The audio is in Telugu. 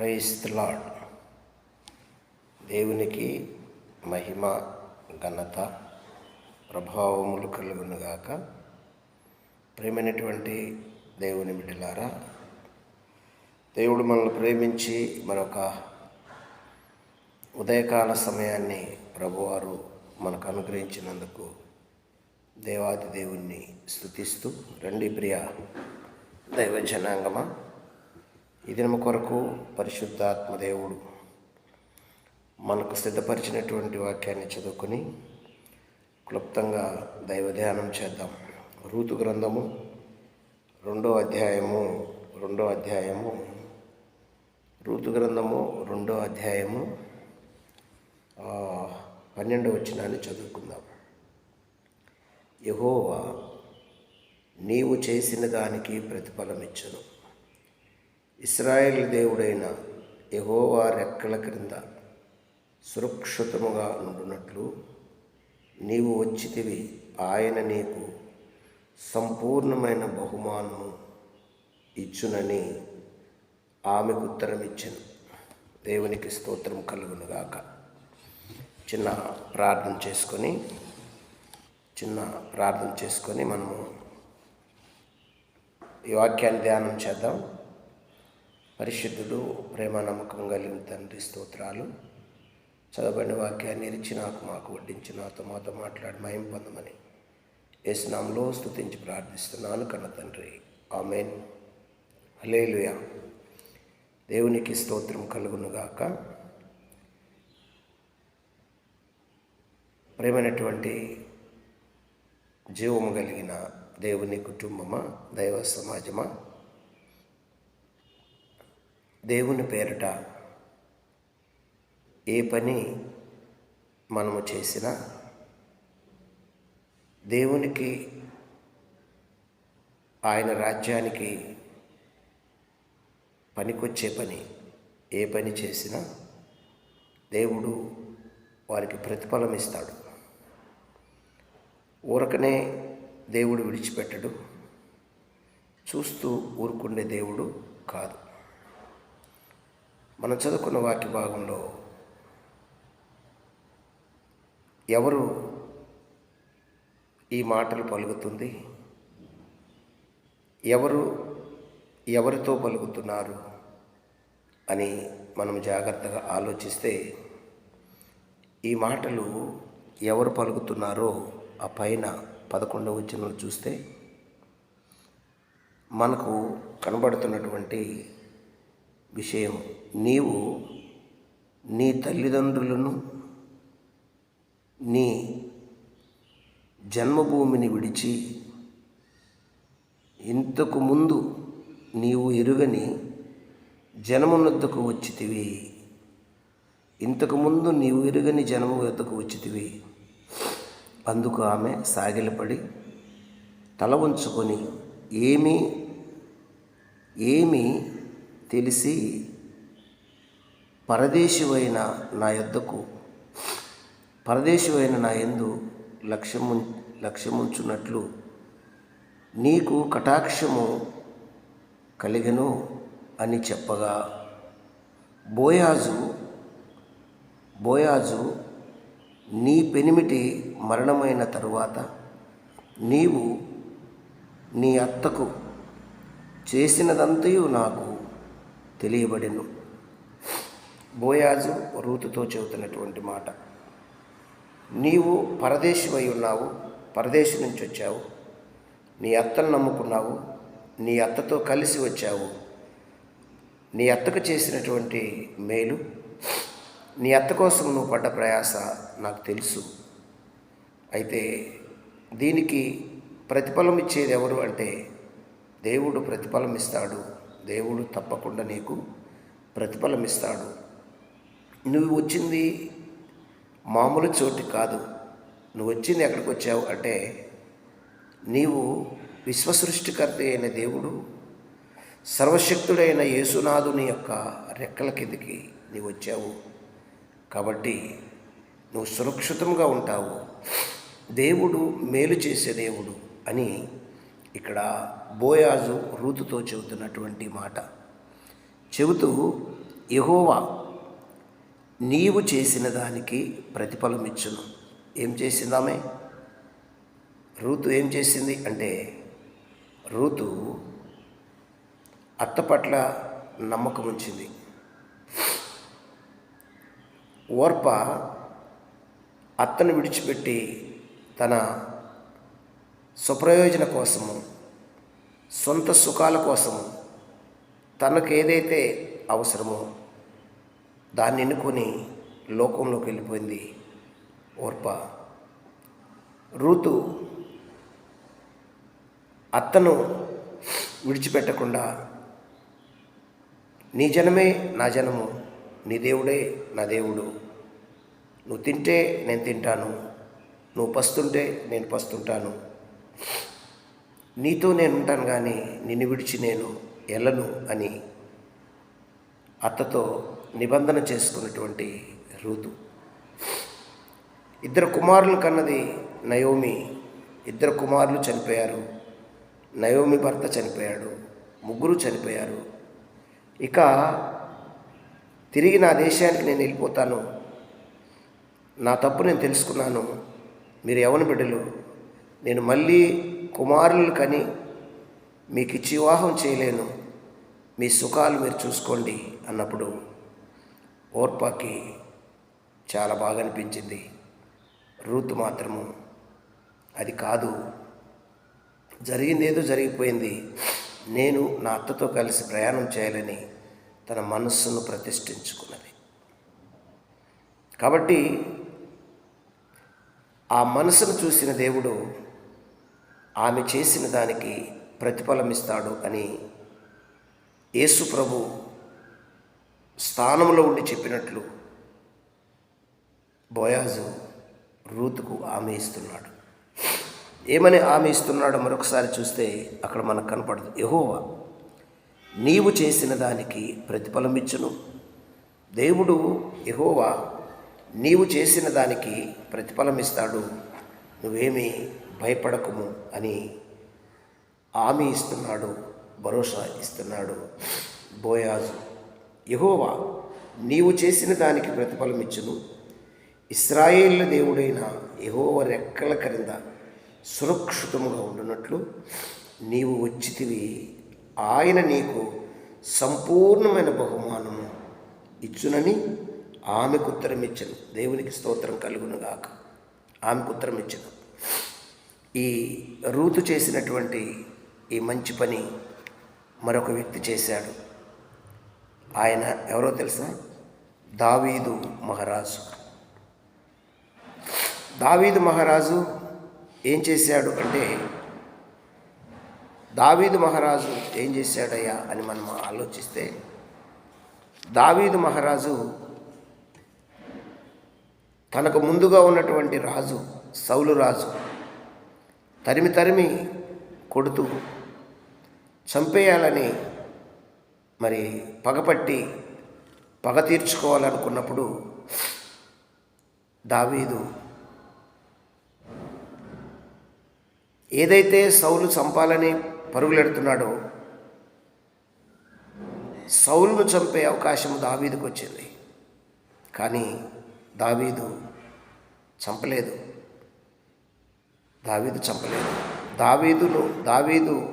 ప్రైస్ లాడ్ దేవునికి మహిమ ఘనత ప్రభావములు కలుగునుగాక ప్రేమైనటువంటి దేవుని బిడ్డలారా దేవుడు మనల్ని ప్రేమించి మరొక ఉదయకాల సమయాన్ని ప్రభువారు మనకు అనుగ్రహించినందుకు దేవాది దేవుణ్ణి స్థుతిస్తూ రండి ప్రియ దైవ జనాంగమా ఈ దినము కొరకు పరిశుద్ధాత్మ దేవుడు మనకు సిద్ధపరిచినటువంటి వాక్యాన్ని చదువుకొని క్లుప్తంగా దైవ ధ్యానం చేద్దాం. రూతు గ్రంథము రెండో అధ్యాయము రెండో అధ్యాయము రూతు గ్రంథము రెండో అధ్యాయము పన్నెండు వచ్చినాన్ని వచనాన్ని చదువుకుందాం. యహోవా నీవు చేసిన దానికి ప్రతిఫలమిచ్చును. ఇస్రాయేల్ దేవుడైన యహోవా రెక్కల క్రింద సురక్షితముగా ఉండునట్లు నీవు వచ్చితివి. ఆయన నీకు సంపూర్ణమైన బహుమానము ఇచ్చునని ఆమెకు ఉత్తరం దేవునికి స్తోత్రం కలుగునుగాక చిన్న ప్రార్థన చేసుకొని చిన్న ప్రార్థన చేసుకొని మనము ఈ వాక్యాన్ని ధ్యానం చేద్దాం. పరిశుద్ధుడు ప్రేమ నమ్మకం కలిగిన తండ్రి స్తోత్రాలు. చదవబడిన వాక్యాన్ని ఇచ్చి నాకు మాకు వడ్డించి నాతో మాతో మాట్లాడి మయం పొందమని ఏసునాంలో స్థుతించి ప్రార్థిస్తున్నాను కన్న తండ్రి. ఆమెన్. హలేలుయా దేవునికి స్తోత్రం కలుగునుగాక. ప్రేమైనటువంటి జీవము కలిగిన దేవుని కుటుంబమా దైవ సమాజమా దేవుని పేరిట ఏ పని మనము చేసినా దేవునికి ఆయన రాజ్యానికి పనికొచ్చే పని ఏ పని చేసినా దేవుడు వారికి ప్రతిఫలం ఇస్తాడు. ఊరకనే దేవుడు విడిచిపెట్టడు. చూస్తూ ఊరుకుండే దేవుడు కాదు. మనం చదువుకున్న వాక్య భాగంలో ఎవరు ఈ మాటలు పలుకుతుంది? ఎవరు ఎవరితో పలుకుతున్నారు? అని మనం జాగ్రత్తగా ఆలోచిస్తే ఈ మాటలు ఎవరు పలుకుతున్నారో ఆ పైన పదకొండవ వచ్చిన చూస్తే మనకు కనబడుతున్నటువంటి విషయం. నీవు నీ తల్లిదండ్రులను నీ జన్మభూమిని విడిచి ఇంతకు ముందు నీవు ఎరుగని జనమునొద్దకు వచ్చితివి. ఇంతకు ముందు నీవు ఎరుగని జనము వద్దకు వచ్చితివి. అందుకు ఆమె సాగిలపడి తల ఉంచుకొని ఏమీ ఏమీ తెలిసి పరదేశివైన నా యొద్దకు పరదేశివైన నా ఎందు లక్ష్యము లక్ష్యముంచున్నట్లు నీకు కటాక్షము కలిగను అని చెప్పగా బోయాజు బోయాజు నీ పెనిమిటి మరణమైన తరువాత నీవు నీ అత్తకు చేసినదంతయు నాకు తెలియబడెను. బోయాజు రూతుతో చెబుతున్నటువంటి మాట. నీవు పరదేశమై ఉన్నావు పరదేశం నుంచి వచ్చావు. నీ అత్తను నమ్ముకున్నావు నీ అత్తతో కలిసి వచ్చావు. నీ అత్తకు చేసినటువంటి మేలు నీ అత్త కోసం నువ్వు పడ్డ ప్రయాస నాకు తెలుసు. అయితే దీనికి ప్రతిఫలం ఇచ్చేది ఎవరు అంటే దేవుడు ప్రతిఫలం ఇస్తాడు. దేవుడు తప్పకుండా నీకు ప్రతిఫలం ఇస్తాడు నువ్వు వచ్చింది మామూలు చోటు కాదు. నువ్వు వచ్చింది ఎక్కడికి వచ్చావు అంటే నీవు విశ్వసృష్టికర్త అయిన దేవుడు సర్వశక్తుడైన యేసునాథుని యొక్క రెక్కల కిందికి నీవు వచ్చావు. కాబట్టి నువ్వు సురక్షితంగా ఉంటావు. దేవుడు మేలు చేసే దేవుడు అని ఇక్కడ బోయాజు రూతుతో చెబుతున్నటువంటి మాట. చెబుతూ యహోవా నీవు చేసిన దానికి ప్రతిఫలం ఇచ్చును. ఏం చేసిందామే రూతు ఏం చేసింది అంటే రూతు అత్త పట్ల నమ్మకం ఉంచింది. ఓర్ప అత్తను విడిచిపెట్టి తన స్వప్రయోజన కోసము సొంత సుఖాల కోసం తనకు ఏదైతే అవసరమో దాన్ని ఎన్నుకొని లోకంలోకి వెళ్ళిపోయింది ఓర్ప. రూతు అత్తను విడిచిపెట్టకుండా నీ జనమే నా జనము నీ దేవుడే నా దేవుడు. నువ్వు తింటే నేను తింటాను నువ్వు పస్తుంటే నేను పస్తుంటాను. నీతో నేను ఉంటాను కానీ నిన్ను విడిచి నేను ఎల్లను అని అత్తతో నిబంధన చేసుకున్నటువంటి రూతు. ఇద్దరు కుమారులు కన్నది నయోమి. ఇద్దరు కుమారులు చనిపోయారు. నయోమి భర్త చనిపోయాడు. ముగ్గురు చనిపోయారు. ఇక తిరిగి నా దేశానికి నేను వెళ్ళిపోతాను. నా తప్పు నేను తెలుసుకున్నాను. మీరు ఎవరి బిడ్డలు. నేను మళ్ళీ కుమారులు కని మీకు ఇచ్చి వివాహం చేయలేను. మీ సుఖాలు మీరు చూసుకోండి అన్నప్పుడు ఓర్పాకి చాలా బాగా అనిపించింది. రూత్ మాత్రము. అది కాదు. జరిగిందేదో జరిగిపోయింది. నేను నా అత్తతో కలిసి ప్రయాణం చేయాలని తన మనస్సును ప్రతిష్ఠించుకున్నది. కాబట్టి ఆ మనసును చూసిన దేవుడు ఆమె చేసిన దానికి ప్రతిఫలం ఇస్తాడు అని యేసు ప్రభు స్థానంలో ఉండి చెప్పినట్లు బోయాజు రూతుకు ఆమె ఇస్తున్నాడు. ఏమని ఆమె ఇస్తున్నాడో మరొకసారి చూస్తే అక్కడ మనకు కనపడదు. యహోవా నీవు చేసిన దానికి ప్రతిఫలం ఇచ్చును దేవుడు యహోవా నీవు చేసిన దానికి ప్రతిఫలం ఇస్తాడు నువ్వేమీ భయపడకము అని హామీ ఇస్తున్నాడు భరోసా ఇస్తున్నాడు బోయాజు. యహోవా నీవు చేసిన దానికి ప్రతిఫలం ఇచ్చును. ఇస్రాయేళ్ళ దేవుడైన యహోవ రెక్కల క్రింద సురక్షితముగా ఉండునట్లు నీవు వచ్చితివి. ఆయన నీకు సంపూర్ణమైన బహుమానము ఇచ్చునని ఆమెకు ఉత్తరం ఇచ్చను దేవునికి స్తోత్రం కలుగును గాక ఆమెకు ఉత్తరం ఇచ్చను ఈ రూతు చేసినటువంటి ఈ మంచి పని మరొక వ్యక్తి చేశాడు. ఆయన ఎవరో తెలుసా? దావీదు మహారాజు. దావీదు మహారాజు ఏం చేశాడు అంటే దావీదు మహారాజు ఏం చేశాడయ్యా అని మనం ఆలోచిస్తే దావీదు మహారాజు తనకు ముందుగా ఉన్నటువంటి రాజు సౌలు రాజు. తరిమి తరిమి కొడుతూ చంపేయాలని మరి పగపట్టి పగ తీర్చుకోవాలనుకున్నప్పుడు దావీదు ఏదైతే సౌలు చంపాలని పరుగులెడుతున్నాడో సౌలును చంపే అవకాశం దావీదుకు వచ్చింది కానీ దావీదు చంపలేదు. దావీదు చంపలేదు. దావీదులో దావీదు